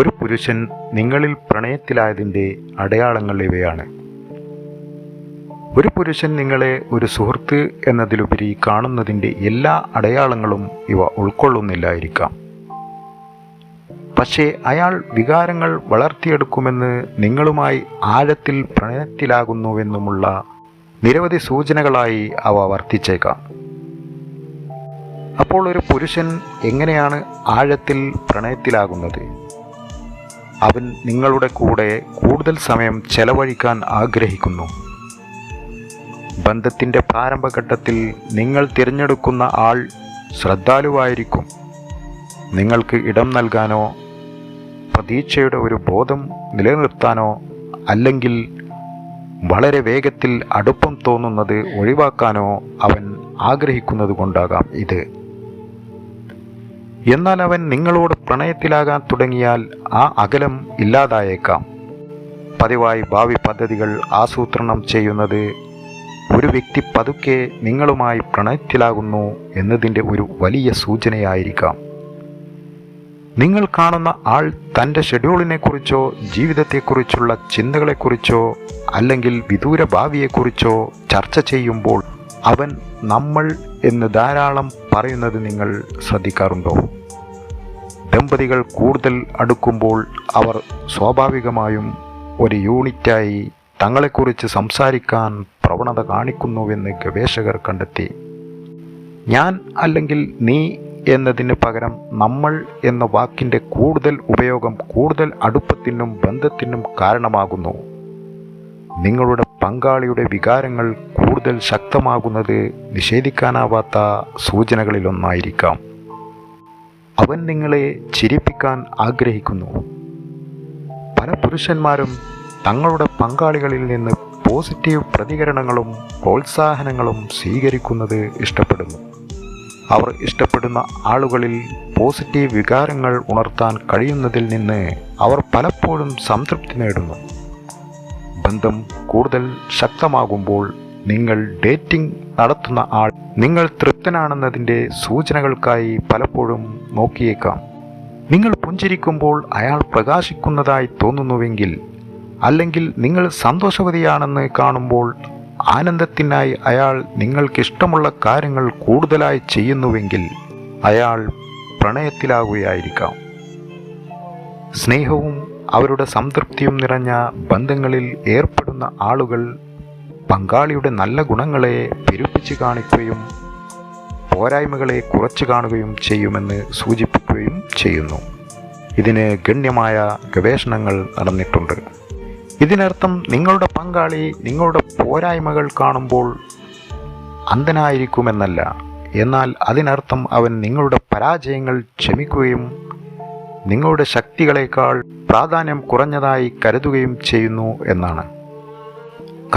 ഒരു പുരുഷൻ നിങ്ങളിൽ പ്രണയത്തിലായതിന്റെ അടയാളങ്ങൾ ഇവയാണ്. ഒരു പുരുഷൻ നിങ്ങളെ ഒരു സുഹൃത്ത് എന്നതിലുപരി കാണുന്നതിന്റെ എല്ലാ അടയാളങ്ങളും ഇവ ഉൾക്കൊള്ളുന്നില്ലായിരിക്കാം. പക്ഷേ അയാൾ വികാരങ്ങൾ വളർത്തിയെടുക്കുമെന്ന് നിങ്ങളുമായി ആഴത്തിൽ പ്രണയത്തിലാകുന്നുവെന്നുമുള്ള നിരവധി സൂചനകളായി അവ വർത്തിച്ചേക്കാം. അപ്പോൾ ഒരു പുരുഷൻ എങ്ങനെയാണ് ആഴത്തിൽ പ്രണയത്തിലാകുന്നത്? അവൻ നിങ്ങളുടെ കൂടെ കൂടുതൽ സമയം ചെലവഴിക്കാൻ ആഗ്രഹിക്കുന്നു. ബന്ധത്തിന്റെ പ്രാരംഭഘട്ടത്തിൽ നിങ്ങൾ തിരഞ്ഞെടുക്കുന്ന ആൾ ശ്രദ്ധാലുവായിരിക്കും. നിങ്ങൾക്ക് ഇടം നൽകാനോ പ്രതീക്ഷയുടെ ഒരു ബോധം നിലനിർത്താനോ അല്ലെങ്കിൽ വളരെ വേഗത്തിൽ അടുപ്പം തോന്നുന്നത് ഒഴിവാക്കാനോ അവൻ ആഗ്രഹിക്കുന്നത് കൊണ്ടാകാം ഇത്. എന്നാൽ അവൻ നിങ്ങളോട് പ്രണയത്തിലാകാൻ തുടങ്ങിയാൽ ആ അകലം ഇല്ലാതായേക്കാം. പതിവായി ഭാവി പദ്ധതികൾ ആസൂത്രണം ചെയ്യുന്നത് ഒരു വ്യക്തി പതുക്കെ നിങ്ങളുമായി പ്രണയത്തിലാകുന്നു എന്നതിന്റെ ഒരു വലിയ സൂചനയായിരിക്കാം. നിങ്ങൾ കാണുന്ന ആൾ തന്റെ ഷെഡ്യൂളിനെക്കുറിച്ചോ ജീവിതത്തെക്കുറിച്ചുള്ള ചിന്തകളെക്കുറിച്ചോ അല്ലെങ്കിൽ വിദൂര ഭാവിയെക്കുറിച്ചോ ചർച്ച ചെയ്യുമ്പോൾ അവൻ നമ്മൾ എന്ന് ധാരാളം പറയുന്നത് നിങ്ങൾ ശ്രദ്ധിക്കാറുണ്ടോ? ദമ്പതികൾ കൂടുതൽ അടുക്കുമ്പോൾ അവർ സ്വാഭാവികമായും ഒരു യൂണിറ്റായി തങ്ങളെക്കുറിച്ച് സംസാരിക്കാൻ പ്രവണത കാണിക്കുന്നുവെന്ന് ഗവേഷകർ കണ്ടെത്തി. ഞാൻ അല്ലെങ്കിൽ നീ എന്നതിന് പകരം നമ്മൾ എന്ന വാക്കിന്റെ കൂടുതൽ ഉപയോഗം കൂടുതൽ അടുപ്പത്തിനും ബന്ധത്തിനും കാരണമാകുന്നു. നിങ്ങളുടെ പങ്കാളിയുടെ വികാരങ്ങൾ കൂടുതൽ ശക്തമാകുന്നത് നിഷേധിക്കാനാവാത്ത സൂചനകളിലൊന്നായിരിക്കാം. അവൻ നിങ്ങളെ ചിരിപ്പിക്കാൻ ആഗ്രഹിക്കുന്നു. പല പുരുഷന്മാരും തങ്ങളുടെ പങ്കാളികളിൽ നിന്ന് പോസിറ്റീവ് പ്രതികരണങ്ങളും പ്രോത്സാഹനങ്ങളും സ്വീകരിക്കുന്നത് ഇഷ്ടപ്പെടുന്നു. അവർ ഇഷ്ടപ്പെടുന്ന ആളുകളിൽ പോസിറ്റീവ് വികാരങ്ങൾ ഉണർത്താൻ കഴിയുന്നതിൽ നിന്ന് അവർ പലപ്പോഴും സംതൃപ്തി നേടുന്നു. ബന്ധം കൂടുതൽ ശക്തമാകുമ്പോൾ നിങ്ങൾ ഡേറ്റിംഗ് നടത്തുന്ന ആൾ നിങ്ങൾ തൃപ്തനാണെന്നതിന്റെ സൂചനകൾക്കായി പലപ്പോഴും നോക്കിയേക്കാം. നിങ്ങൾ പുഞ്ചിരിക്കുമ്പോൾ അയാൾ പ്രകാശിക്കുന്നതായി തോന്നുന്നുവെങ്കിൽ അല്ലെങ്കിൽ നിങ്ങൾ സന്തോഷവതിയാണെന്ന് കാണുമ്പോൾ ആനന്ദത്തിനായി അയാൾ നിങ്ങൾക്കിഷ്ടമുള്ള കാര്യങ്ങൾ കൂടുതലായി ചെയ്യുന്നുവെങ്കിൽ അയാൾ പ്രണയത്തിലാകുകയായിരിക്കാം സ്നേഹവും അവരുടെ സംതൃപ്തിയും നിറഞ്ഞ ബന്ധങ്ങളിൽ ഏർപ്പെടുന്ന ആളുകൾ പങ്കാളിയുടെ നല്ല ഗുണങ്ങളെ പെരുപ്പിച്ച് കാണിക്കുകയും പോരായ്മകളെ കുറച്ചു കാണുകയും ചെയ്യുമെന്ന് സൂചിപ്പിക്കുകയും ചെയ്യുന്നു. ഇതിന് ഗണ്യമായ ഗവേഷണങ്ങൾ നടന്നിട്ടുണ്ട്. ഇതിനർത്ഥം നിങ്ങളുടെ പങ്കാളി നിങ്ങളുടെ പോരായ്മകൾ കാണുമ്പോൾ അന്ധനായിരിക്കുമെന്നല്ല. എന്നാൽ അതിനർത്ഥം അവൻ നിങ്ങളുടെ പരാജയങ്ങൾ ക്ഷമിക്കുകയും നിങ്ങളുടെ ശക്തികളേക്കാൾ പ്രാധാന്യം കുറഞ്ഞതായി കരുതുകയും ചെയ്യുന്നു എന്നാണ്.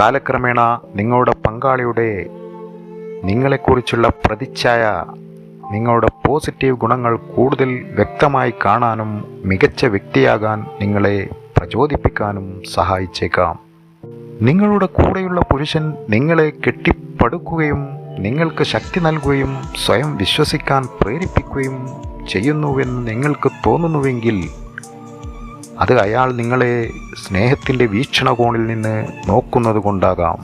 കാലക്രമേണ നിങ്ങളുടെ പങ്കാളിയുടെ നിങ്ങളെക്കുറിച്ചുള്ള പ്രതിച്ഛായ നിങ്ങളുടെ പോസിറ്റീവ് ഗുണങ്ങൾ കൂടുതൽ വ്യക്തമായി കാണാനും മികച്ച വ്യക്തിയാകാൻ നിങ്ങളെ പ്രചോദിപ്പിക്കാനും സഹായിച്ചേക്കാം. നിങ്ങളുടെ കൂടെയുള്ള പുരുഷൻ നിങ്ങളെ കെട്ടിപ്പടുക്കുകയും നിങ്ങൾക്ക് ശക്തി നൽകുകയും സ്വയം വിശ്വസിക്കാൻ പ്രേരിപ്പിക്കുകയും ചെയ്യുന്നുവെന്ന് നിങ്ങൾക്ക് തോന്നുന്നുവെങ്കിൽ അത് അയാൾ നിങ്ങളെ സ്നേഹത്തിന്റെ വീക്ഷണകോണിൽ നിന്ന് നോക്കുന്നത് കൊണ്ടാകാം.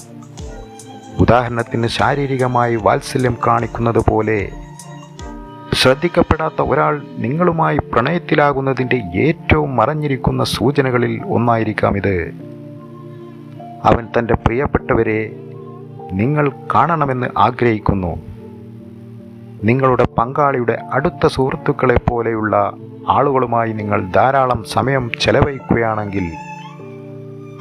ഉദാഹരണത്തിന് ശാരീരികമായി വാത്സല്യം കാണിക്കുന്നത് പോലെ ശ്രദ്ധിക്കപ്പെടാത്ത ഒരാൾ നിങ്ങളുമായി പ്രണയത്തിലാകുന്നതിന്റെ ഏറ്റവും മറഞ്ഞിരിക്കുന്ന സൂചനകളിൽ ഒന്നായിരിക്കാം ഇത്. അവൻ തന്റെ പ്രിയപ്പെട്ടവരെ നിങ്ങൾ കാണണമെന്ന് ആഗ്രഹിക്കുന്നു. നിങ്ങളുടെ പങ്കാളിയുടെ അടുത്ത സുഹൃത്തുക്കളെ പോലെയുള്ള ആളുകളുമായി നിങ്ങൾ ധാരാളം സമയം ചെലവഴിക്കുകയാണെങ്കിൽ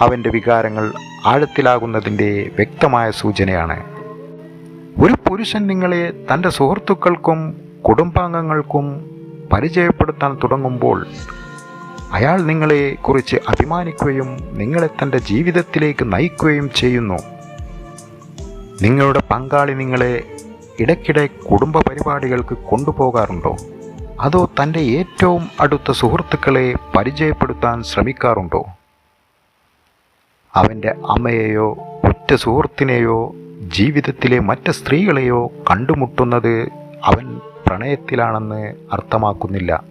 അവന്റെ വികാരങ്ങൾ ആഴത്തിലാകുന്നതിന്റെ വ്യക്തമായ സൂചനയാണ്. ഒരു പുരുഷൻ നിങ്ങളെ തന്റെ സുഹൃത്തുക്കൾക്കും കുടുംബാംഗങ്ങൾക്കും പരിചയപ്പെടുത്താൻ തുടങ്ങുമ്പോൾ അയാൾ നിങ്ങളെ കുറിച്ച് അഭിമാനിക്കുകയും നിങ്ങളെ തന്റെ ജീവിതത്തിലേക്ക് നയിക്കുകയും ചെയ്യുന്നു. നിങ്ങളുടെ പങ്കാളി നിങ്ങളെ ഇടയ്ക്കിടെ കുടുംബ പരിപാടികൾക്ക് കൊണ്ടുപോകാറുണ്ടോ? അതോ തന്റെ ഏറ്റവും അടുത്ത സുഹൃത്തുക്കളെ പരിചയപ്പെടുത്താൻ ശ്രമിക്കാറുണ്ടോ? അവന്റെ അമ്മയെയോ ഉറ്റ സുഹൃത്തിനെയോ ജീവിതത്തിലെ മറ്റ് സ്ത്രീകളെയോ കണ്ടുമുട്ടുന്നത് അവൻ പ്രണയത്തിലാണെന്ന് അർത്ഥമാക്കുന്നില്ല.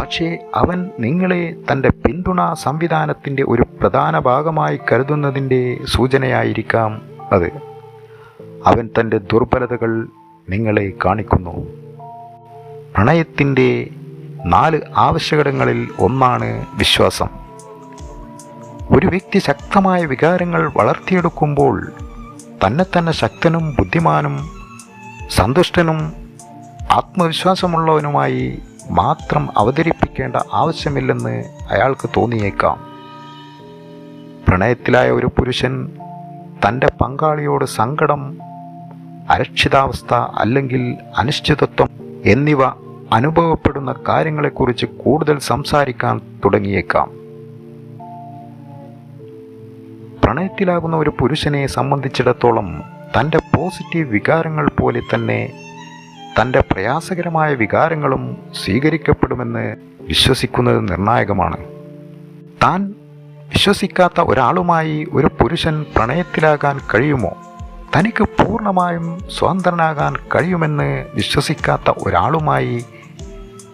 പക്ഷേ അവൻ നിങ്ങളെ തന്റെ പിന്തുണ സംവിധാനത്തിന്റെ ഒരു പ്രധാന ഭാഗമായി കരുതുന്നതിന്റെ സൂചനയായിരിക്കാം അത്. അവൻ തന്റെ ദുർബലതകൾ നിങ്ങളെ കാണിക്കുന്നു. പ്രണയത്തിന്റെ നാല് ആവശ്യകതകളിൽ ഒന്നാണ് വിശ്വാസം. ഒരു വ്യക്തി ശക്തമായ വികാരങ്ങൾ വളർത്തിയെടുക്കുമ്പോൾ തന്നെ തന്നെ ശക്തനും ബുദ്ധിമാനും സന്തുഷ്ടനും ആത്മവിശ്വാസമുള്ളവനുമായി മാത്രം അവതരിപ്പിക്കേണ്ട ആവശ്യമില്ലെന്ന് അയാൾക്ക് തോന്നിയേക്കാം. പ്രണയത്തിലായ ഒരു പുരുഷൻ തന്റെ പങ്കാളിയോട് സങ്കടം അരക്ഷിതാവസ്ഥ അല്ലെങ്കിൽ അനിശ്ചിതത്വം എന്നിവ അനുഭവപ്പെടുന്ന കാര്യങ്ങളെക്കുറിച്ച് കൂടുതൽ സംസാരിക്കാൻ തുടങ്ങിയേക്കാം. പ്രണയത്തിലാകുന്ന ഒരു പുരുഷനെ സംബന്ധിച്ചിടത്തോളം തന്റെ പോസിറ്റീവ് വികാരങ്ങൾ പോലെ തന്നെ തന്റെ പ്രയാസകരമായ വികാരങ്ങളും സ്വീകരിക്കപ്പെടുമെന്ന് വിശ്വസിക്കുന്നത് നിർണായകമാണ്. താൻ വിശ്വസിക്കാത്ത ഒരാളുമായി ഒരു പുരുഷൻ പ്രണയത്തിലാകാൻ കഴിയുമോ? തനിക്ക് പൂർണമായും സ്വതന്ത്രനാകാൻ കഴിയുമെന്ന് വിശ്വസിക്കാത്ത ഒരാളുമായി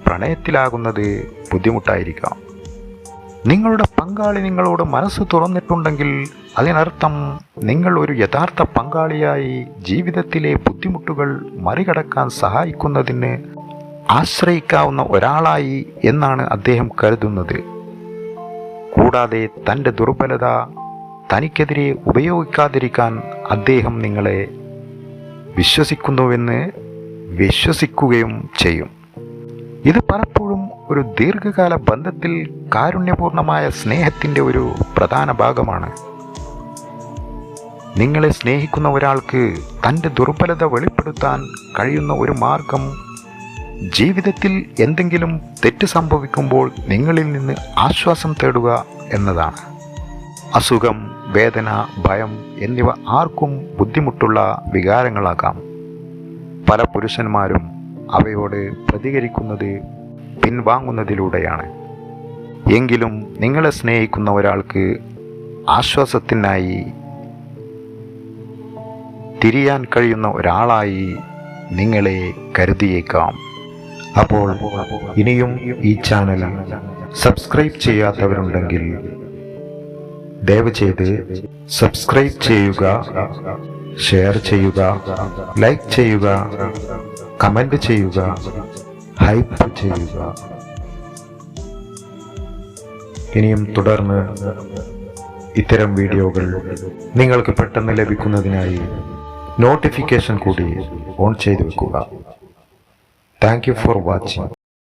പ്രണയത്തിലാകുന്നത് ബുദ്ധിമുട്ടായിരിക്കാം. നിങ്ങളുടെ പങ്കാളി നിങ്ങളോട് മനസ്സ് തുറന്നിട്ടുണ്ടെങ്കിൽ അതിനർത്ഥം നിങ്ങൾ ഒരു യഥാർത്ഥ പങ്കാളിയായി ജീവിതത്തിലെ ബുദ്ധിമുട്ടുകൾ മറികടക്കാൻ സഹായിക്കുന്നതിന് ആശ്രയിക്കാവുന്ന ഒരാളായി എന്നാണ് അദ്ദേഹം കരുതുന്നത്. കൂടാതെ തന്റെ ദുർബലത തനിക്കെതിരെ ഉപയോഗിക്കാതിരിക്കാൻ അദ്ദേഹം നിങ്ങളെ വിശ്വസിക്കുന്നുവെന്ന് വിശ്വസിക്കുകയും ചെയ്യും. ഇത് പലപ്പോഴും ഒരു ദീർഘകാല ബന്ധത്തിൽ കാരുണ്യപൂർണമായ സ്നേഹത്തിന്റെ ഒരു പ്രധാന ഭാഗമാണ്. നിങ്ങളെ സ്നേഹിക്കുന്ന ഒരാൾക്ക് തന്റെ ദുർബലത വെളിപ്പെടുത്താൻ കഴിയുന്ന ഒരു മാർഗം ജീവിതത്തിൽ എന്തെങ്കിലും തെറ്റ് സംഭവിക്കുമ്പോൾ നിങ്ങളിൽ നിന്ന് ആശ്വാസം തേടുക എന്നതാണ്. അസുഖം വേദന ഭയം എന്നിവ ആർക്കും ബുദ്ധിമുട്ടുള്ള വികാരങ്ങളാകാം. പല പുരുഷന്മാരും അവയോട് പ്രതികരിക്കുന്നത് പിൻവാങ്ങുന്നതിലൂടെയാണ്. എങ്കിലും നിങ്ങളെ സ്നേഹിക്കുന്ന ഒരാൾക്ക് ആശ്വാസത്തിനായി തിരിയാൻ കഴിയുന്ന ഒരാളായി നിങ്ങളെ കരുതിയേക്കാം. അപ്പോൾ ഇനിയും ഈ ചാനൽ സബ്സ്ക്രൈബ് ചെയ്യാത്തവരുണ്ടെങ്കിൽ ദയവ് ചെയ്ത് സബ്സ്ക്രൈബ് ചെയ്യുക ഷെയർ ചെയ്യുക ലൈക്ക് ചെയ്യുക കമന്റ് ചെയ്യുക ഹൈപ്പ് ചെയ്യുക. ഇനിയും തുടർന്ന് ഇത്തരം വീഡിയോകൾ നിങ്ങൾക്ക് പെട്ടെന്ന് ലഭിക്കുന്നതിനായി നോട്ടിഫിക്കേഷൻ കൂടി ഓൺ ചെയ്തു വെക്കുക. Thank you for watching